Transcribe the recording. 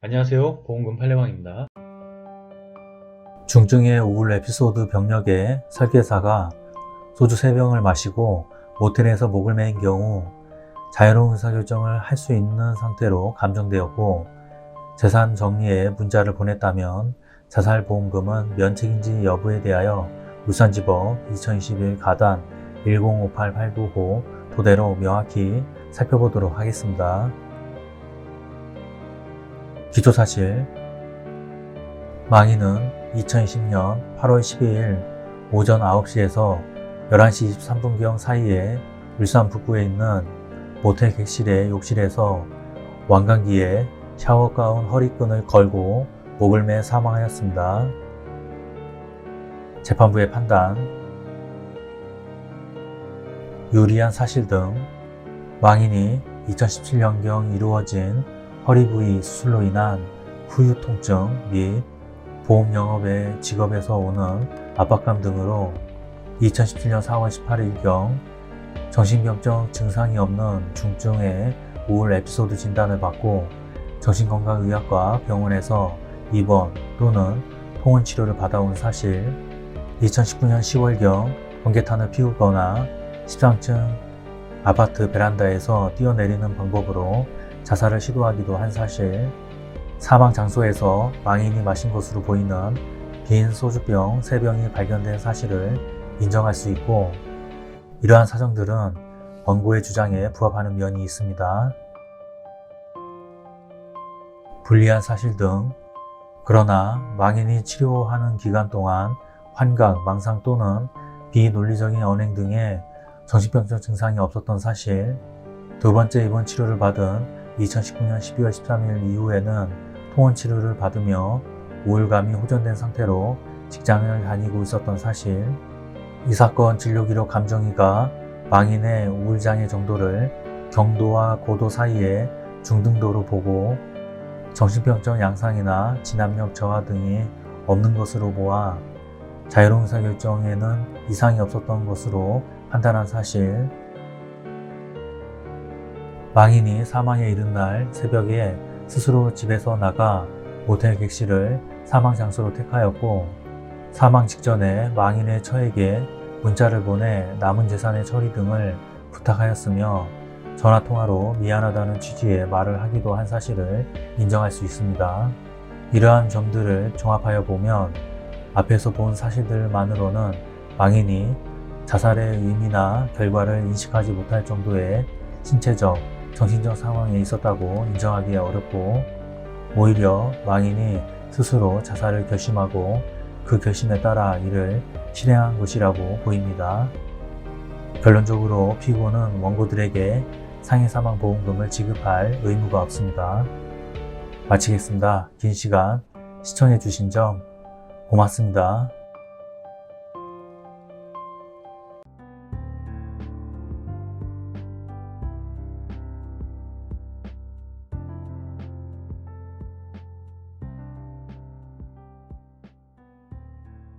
안녕하세요. 보험금 팔례방입니다. 중증의 우울 에피소드 병력의 설계사가 소주 3병을 마시고 모텔에서 목을 맨 경우 자유로운 의사결정을 할 수 있는 상태로 감정되었고 재산 정리에 문자를 보냈다면 자살보험금은 면책인지 여부에 대하여 울산지법 2021 가단 1058895 토대로 명확히 살펴보도록 하겠습니다. 기초사실 망인은 2020년 8월 12일 오전 9시에서 11시 23분경 사이에 울산 북구에 있는 모텔 객실의 욕실에서 왕관기에 샤워 가운 허리끈을 걸고 목을 매 사망하였습니다. 재판부의 판단 유리한 사실 등 망인이 2017년경 이루어진 허리 부위 수술로 인한 후유 통증 및 보험 영업의 직업에서 오는 압박감 등으로 2017년 4월 18일경 정신병적 증상이 없는 중증의 우울 에피소드 진단을 받고 정신건강의학과 병원에서 입원 또는 통원 치료를 받아온 사실 2019년 10월경 번개탄을 피우거나 13층 아파트 베란다에서 뛰어내리는 방법으로 자살을 시도하기도 한 사실 사망 장소에서 망인이 마신 것으로 보이는 빈 소주병 3병이 발견된 사실을 인정할 수 있고 이러한 사정들은 원고의 주장에 부합하는 면이 있습니다. 불리한 사실 등 그러나 망인이 치료하는 기간 동안 환각, 망상 또는 비논리적인 언행 등의 정신병적 증상이 없었던 사실 두 번째 입원 치료를 받은 2019년 12월 13일 이후에는 통원 치료를 받으며 우울감이 호전된 상태로 직장을 다니고 있었던 사실, 이 사건 진료기록 감정이가 망인의 우울장애 정도를 경도와 고도 사이에 중등도로 보고 정신병적 양상이나 진압력 저하 등이 없는 것으로 보아 자유로운 의사결정에는 이상이 없었던 것으로 판단한 사실, 망인이 사망에 이른 날 새벽에 스스로 집에서 나가 모텔 객실을 사망 장소로 택하였고 사망 직전에 망인의 처에게 문자를 보내 남은 재산의 처리 등을 부탁하였으며 전화 통화로 미안하다는 취지의 말을 하기도 한 사실을 인정할 수 있습니다. 이러한 점들을 종합하여 보면 앞에서 본 사실들만으로는 망인이 자살의 의미나 결과를 인식하지 못할 정도의 신체적, 정신적 상황에 있었다고 인정하기 어렵고 오히려 망인이 스스로 자살을 결심하고 그 결심에 따라 이를 실행한 것이라고 보입니다. 결론적으로 피고는 원고들에게 상해 사망 보험금을 지급할 의무가 없습니다. 마치겠습니다. 긴 시간 시청해 주신 점 고맙습니다.